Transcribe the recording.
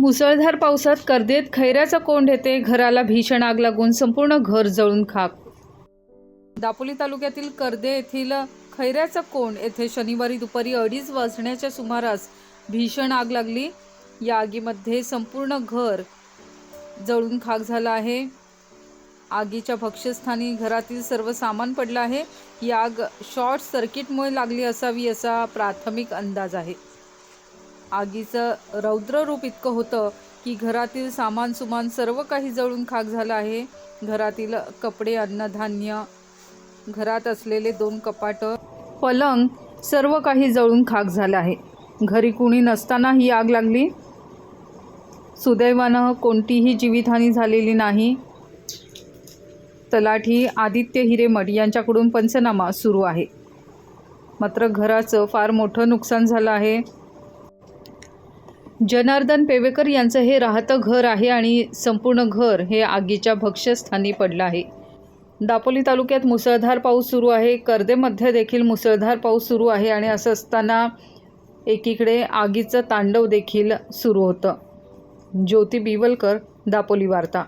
मुसळधार पावसात कर्देत खैऱ्याचा कोंड येते घराला भीषण आग लागून संपूर्ण घर जळून खाक. दापोली तालुक्यातील कर्दे येथील खैऱ्याचा कोंड येथे शनिवारी दुपारी अडीच वाजण्याच्या सुमारास भीषण आग लागली. या आगीमध्ये संपूर्ण घर जळून खाक झालं आहे. आगीच्या भक्ष्यस्थानी घरातील सर्व सामान पडलं आहे. ही आग शॉर्ट सर्किटमुळे लागली असावी असा प्राथमिक अंदाज आहे. आगीचं रौद्र रूप इतकं होतं की घरातील सामान सुमान सर्व काही जळून खाक झालं आहे. घरातील कपडे अन्नधान्य घरात असलेले दोन कपाट पलंग सर्व काही जळून खाक झालं आहे. घरी कुणी नसताना ही आग लागली? सुदैवानं कोणतीही जीवितहानी झालेली नाही. तलाठी आदित्य हिरेमठ यांच्याकडून पंचनामा सुरू आहे. मात्र घराचं फार मोठं नुकसान झालं आहे. जनार्दन पेवेकर यांचं हे राहतं घर आहे आणि संपूर्ण घर हे आगीच्या भक्ष्यस्थानी पडलं आहे. दापोली तालुक्यात मुसळधार पाऊस सुरू आहे. कर्देमध्ये देखील मुसळधार पाऊस सुरू आहे आणि असं असताना एकीकडे आगीचं तांडव देखील सुरू होतं. ज्योती बिवलकर दापोली वार्ता.